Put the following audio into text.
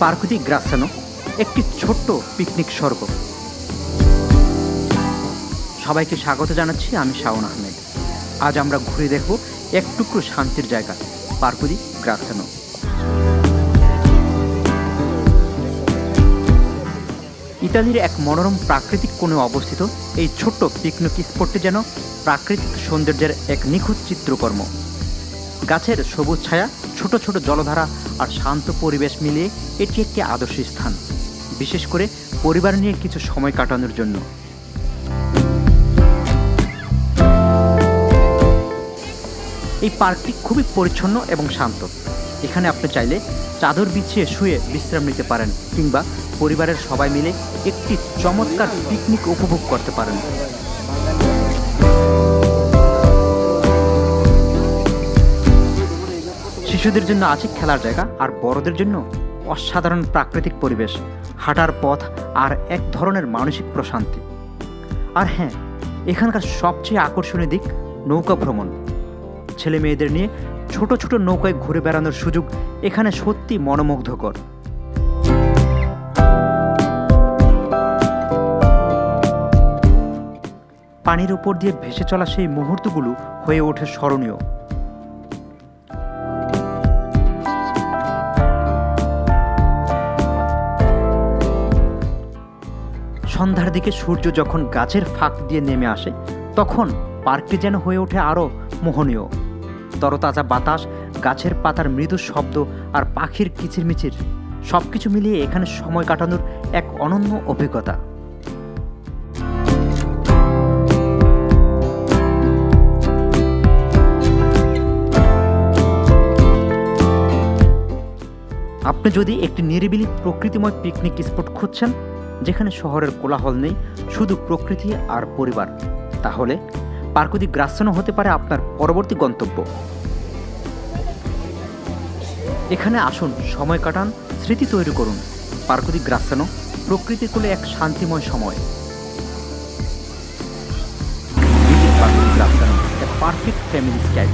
পার্কুদি গ্রাসানো একটি ছোট্ট পিকনিক স্বর্গ। সবাইকে স্বাগত জানাচ্ছি আমি শাওন আহমেদ। আজ আমরা ঘুরে দেখব এক টুকরো শান্তির জায়গা পার্কুদি গ্রাসানো। ইতালির এক মনোরম প্রাকৃতিক কোণে অবস্থিত এই ছোট্ট পিকনিক স্পটটি যেন প্রাকৃতিক সৌন্দর্যের এক নিখুঁত চিত্রকর্ম। গাছের সবুজ ছায়া, ছোট ছোট জলধারা আর শান্ত পরিবেশ মিলিয়ে এটি একটি আদর্শ স্থান, বিশেষ করে পরিবার নিয়ে কিছু সময় কাটানোর জন্য। এই পার্কটি খুবই পরিচ্ছন্ন এবং শান্ত। এখানে আপনি চাইলে চাদর বিছিয়ে শুয়ে বিশ্রাম নিতে পারেন কিংবা পরিবারের সবাই মিলে একটি চমৎকার পিকনিক উপভোগ করতে পারেন। শিশুদের জন্য আছে খেলার জায়গা আর বড়দের জন্য অসাধারণ প্রাকৃতিক পরিবেশ, হাঁটার পথ আর এক ধরনের মানসিক প্রশান্তি। আর হ্যাঁ এখানকার সবচেয়ে আকর্ষণীয় দিক নৌকা ভ্রমণ। ছেলে মেয়েদের নিয়ে ছোট ছোট নৌকায় ঘুরে বেড়ানোর সুযোগ এখানে সত্যি মনোমুগ্ধকর। পানির উপর দিয়ে ভেসে চলা সেই মুহূর্তগুলো হয়ে ওঠে স্মরণীয়। সন্ধ্যার দিকে সূর্য যখন গাছের ফাঁক দিয়ে নেমে আসে, তখন পার্কটি যেন হয়ে ওঠে আরও মোহনীয়। তরতাজা বাতাস, গাছের পাতার মৃদু শব্দ আর পাখির কিচিরমিচির সব কিছু মিলিয়ে এখানে সময় কাটানোর এক অনন্য অভিজ্ঞতা। আপনি যদি একটি নিরিবিলি প্রকৃতিময় পিকনিক স্পট খুঁজছেন যেখানে শহরের কোলাহল নেই, শুধু প্রকৃতি আর পরিবার। তাহলে পার্কুদি গ্রাসানো হতে পারে আপনার পরবর্তী গন্তব্য। এখানে আসুন, সময় কাটান, স্মৃতি তৈরি করুন। পার্কুদি গ্রাসানো প্রকৃতির কোলে এক শান্তিময় সময়। পার্কুদি গ্রাসানো পারফেক্ট ফ্যামিলি স্টাইল